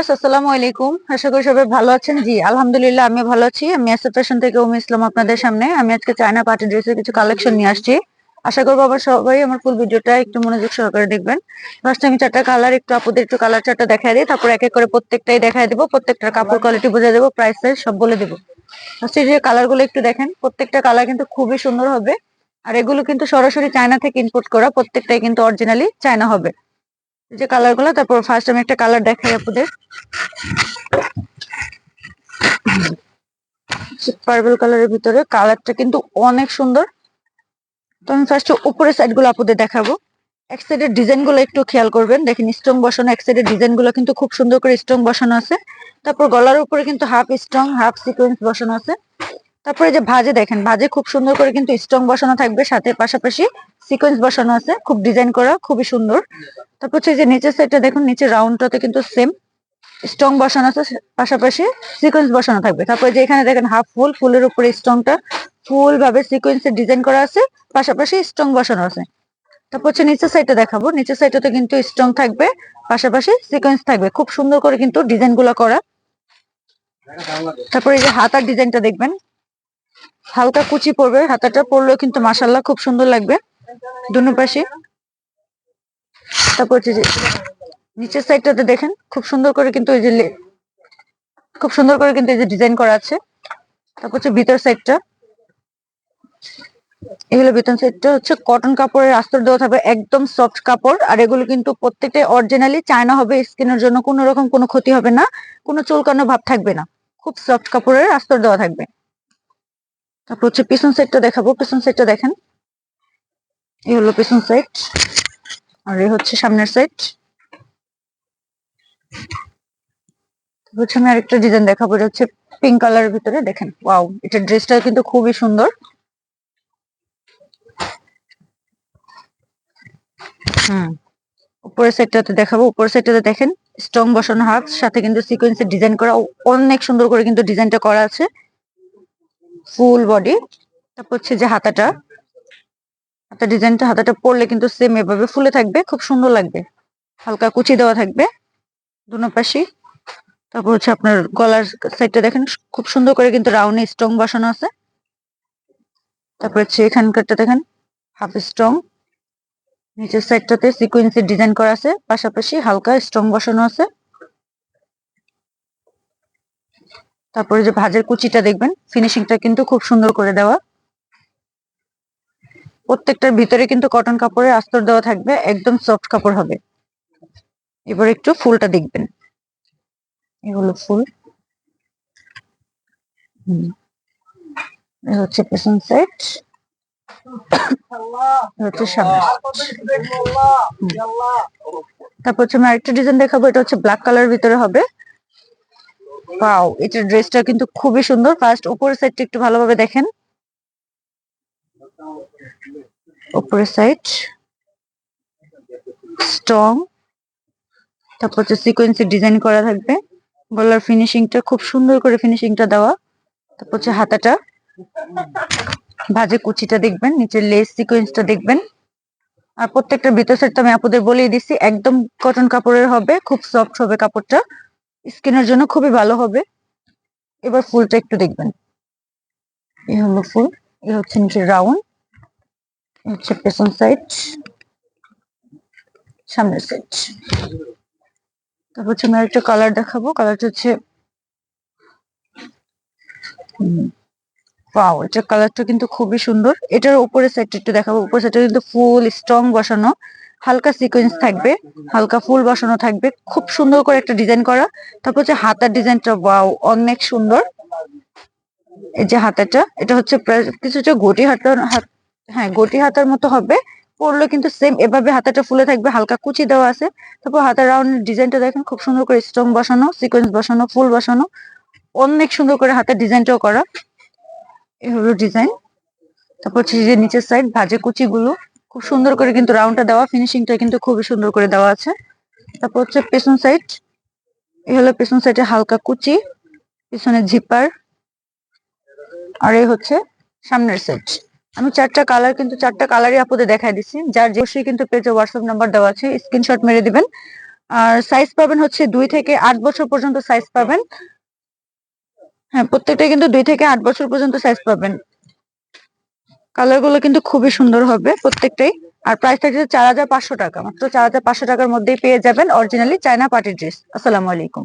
আসসালামু আলাইকুম। আশা করি সবাই ভালো আছেন। জি, আলহামদুলিল্লাহ আমি ভালো আছি। আমি আপনাদের সামনে। আমি আজকে চায়না কিছু কালেকশন নিয়ে আসছি। আশা করব আবার সবাই আমার ফুল একটু মনোযোগ সহকারে দেখবেন। ফার্স্ট আমি চারটা কালার একটু আপুদের একটু কালার চারটা দেখাই তারপর এক এক করে প্রত্যেকটাই দেখাই কাপড় কোয়ালিটি বুঝে দেবো প্রাইস সব বলে দেবো। যে একটু দেখেন, প্রত্যেকটা কালার কিন্তু খুবই সুন্দর হবে। আর এগুলো কিন্তু সরাসরি চায়না থেকে ইম্পোর্ট করা, প্রত্যেকটাই কিন্তু অরিজিনালি চায়না হবে। যে কালারগুলো, তারপর ফার্স্ট আমি একটা কালার দেখাই আপুদের পার্পল কালারের ভিতরে কালারটা কিন্তু অনেক সুন্দর। তো আমি ফার্স্ট উপরের সাইডগুলো আপুদের দেখাবো। এক সাইডের ডিজাইনগুলো একটু খেয়াল করবেন। দেখেন স্ট্রং বসানো এক সাইডের ডিজাইনগুলো কিন্তু খুব সুন্দর করে স্ট্রং বসানো আছে। তারপর গলার উপরে কিন্তু হাফ স্ট্রং হাফ সিকোয়েন্স বসানো আছে। তারপরে যে ভাজে দেখেন, ভাজে খুব সুন্দর করে কিন্তু স্ট্রং বসানো থাকবে, সাথে পাশাপাশি সিকোয়েন্স বসানো আছে, খুব ডিজাইন করা, খুবই সুন্দর। তারপর হচ্ছে যে নিচের সাইডটা দেখুন, নিচের রাউন্ডটাতে কিন্তু সেম স্ট্রং বসানো আছে, পাশাপাশি সিকোয়েন্স বসানো থাকবে। তারপরে যে এখানে দেখেন হাফ ফুল ফুলের উপরে স্ট্রংটা ফুল ভাবে সিকোয়েন্সের ডিজাইন করা আছে, পাশাপাশি স্ট্রং বসানো আছে। তারপর হচ্ছে নিচের সাইডটা দেখাবো, নিচের সাইডটাতে কিন্তু স্ট্রং থাকবে, পাশাপাশি সিকোয়েন্স থাকবে, খুব সুন্দর করে কিন্তু ডিজাইনগুলো করা। তারপরে এই যে হাতার ডিজাইনটা দেখবেন হালকা কুচি পড়বে, হাতাটা পরলেও কিন্তু মাসাল্লাহ খুব সুন্দর লাগবে। দুনো পাশে। তারপর হচ্ছে যে নিচের সাইডটাতে দেখেন, খুব সুন্দর করে কিন্তু এই যে খুব সুন্দর করে কিন্তু এই যে ডিজাইন করা আছে। তারপর হচ্ছে ভিতর সাইডটা। এগুলো ভিতর সাইডটা। হচ্ছে কটন কাপড়ের আস্তর দেওয়া থাকবে, একদম সফট কাপড়। আর এগুলো কিন্তু প্রত্যেকটাই অরিজিনালি চায়না হবে স্কিনের জন্য কোনো রকম কোনো ক্ষতি হবে না। কোনো চুলকানো ভাব থাকবে না। খুব সফট কাপড়ের আস্তর দেওয়া থাকবে। তারপর হচ্ছে পিছন সাইডটা দেখাবো, পিছন সাইডটা দেখেন। এই হলো পিছন সাইড আর এই হচ্ছে সামনের সাইড হচ্ছে আমি আরেকটা ডিজাইন দেখাবো, এটা হচ্ছে পিঙ্ক কালারের ভিতরে, দেখেন ওয়াও এটা ড্রেসটা কিন্তু খুবই সুন্দর। হুম, উপরের সাইডটাতে দেখাবো, উপরের সাইডটাতে দেখেন স্ট্রং বসানো হাত, সাথে কিন্তু সিকোয়েন্সের ডিজাইন করা, অনেক সুন্দর করে কিন্তু ডিজাইনটা করা আছে। ফুল বডি, তারপর হচ্ছে যে হাতাটা। হাতা ডিজাইনটা, হাতাটা পরলে কিন্তু সেম এভাবে ফুলে থাকবে, খুব সুন্দর লাগবে। হালকা কুচি দেওয়া থাকবে দুনো পাশে তারপর হচ্ছে আপনার গলার সাইডটা দেখেন, খুব সুন্দর করে কিন্তু রাউন্ডে স্ট্রং বসানো আছে। তারপর হচ্ছে এখানকারটা দেখেন হাফ স্ট্রং নিচের সাইডটাতে সিকোয়েন্সের ডিজাইন করা আছে, পাশাপাশি হালকা স্ট্রং বসানো আছে। তারপরে যে ভাজের কুচিটা দেখবেন ফিনিশিংটা কিন্তু খুব সুন্দর করে দেওয়া। প্রত্যেকটার ভিতরে কিন্তু কটন কাপড়ের আস্তর দেওয়া থাকবে, একদম সফট কাপড় হবে। এবার একটু ফুলটা দেখবেন। এগুলো ফুল। হুম। হচ্ছে পেছন সাইড হচ্ছে তারপর হচ্ছে আমি আরেকটা ডিজাইন দেখাবো, এটা হচ্ছে ব্ল্যাক কালার ভিতরে হবে। পাও এটার ড্রেসটা কিন্তু খুবই সুন্দর। ফার্স্ট উপরের সাইডটা একটু ভালোভাবে দেখেন। উপরের সাইড স্ট্রং তারপর হচ্ছে সিকোয়েন্সের ডিজাইন করা থাকবে। গলার ফিনিশিংটা খুব সুন্দর করে ফিনিশিংটা দেওয়া। তারপর হচ্ছে হাতাটা। ভাজে কুচিটা দেখবেন, নিচের লেস সিকোয়েন্সটা দেখবেন। আর প্রত্যেকটা ভিতর সাইডটা আমি আপনাদের বলেই দিচ্ছি একদম কটন কাপড়ের হবে, খুব সফট হবে কাপড়টা। স্কিনের জন্য খুবই ভালো হবে। এবার ফুলটা একটু দেখবেন। এই হলো ফুল এই হচ্ছে নিচের রাউন্ড হচ্ছে পেছন সাইড সামনের সাইড তারপর হচ্ছে আমি আরেকটা কালার দেখাবো। কালারটা হচ্ছে ওয়াও এটার কালারটা কিন্তু খুবই সুন্দর। এটার উপরের সাইডটা একটু দেখাবো। উপরের সাইডটা কিন্তু ফুল স্ট্রং বসানো। হালকা সিকোয়েন্স থাকবে, হালকা ফুল বসানো থাকবে, খুব সুন্দর করে একটা ডিজাইন করা। তারপর হচ্ছে হাতার ডিজাইনটা ওয়াও অনেক সুন্দর। এই যে হাতাটা, এটা হচ্ছে কিছুটা গটি হাতার, হাত হ্যাঁ গটি হাতার মতো হবে। পরলে কিন্তু সেম এভাবে হাতাটা ফুলে থাকবে, হালকা কুচি দেওয়া আছে। তারপর হাতার রাউন্ড ডিজাইনটা দেখেন, খুব সুন্দর করে স্ট্রং বসানো সিকোয়েন্স বসানো, ফুল বসানো। অনেক সুন্দর করে হাতের ডিজাইনটাও করা। এই হলো ডিজাইন তারপর হচ্ছে যে নিচের সাইড ভাজে কুচি গুলো খুব সুন্দর করে কিন্তু রাউন্ডটা দেওয়া ফিনিশিংটা কিন্তু খুবই সুন্দর করে দেওয়া আছে। তারপর হচ্ছে পেছন সাইড এই হলো পেছন সাইডে হালকা কুচি, পিছনে জিপার আর এই হচ্ছে সামনের সাইড আমি চারটা কালার কিন্তু, চারটা কালারই আপনাদের দেখাই দিচ্ছি। যার যে কিন্তু পেজে হোয়াটসঅ্যাপ নাম্বার দেওয়া আছে স্ক্রিনশট মেরে দিবেন। আর সাইজ পাবেন হচ্ছে দুই থেকে আট বছর পর্যন্ত সাইজ পাবেন। হ্যাঁ প্রত্যেকটা কিন্তু দুই থেকে আট বছর পর্যন্ত সাইজ পাবেন। কালারগুলো কিন্তু খুবই সুন্দর হবে প্রত্যেকটাই। আর প্রাইস থাকছে চার হাজার পাঁচশো টাকা। মাত্র চার হাজার পাঁচশো টাকার মধ্যেই পেয়ে যাবেন অরিজিনালি চায়না পার্টি ড্রেস আসসালামু আলাইকুম।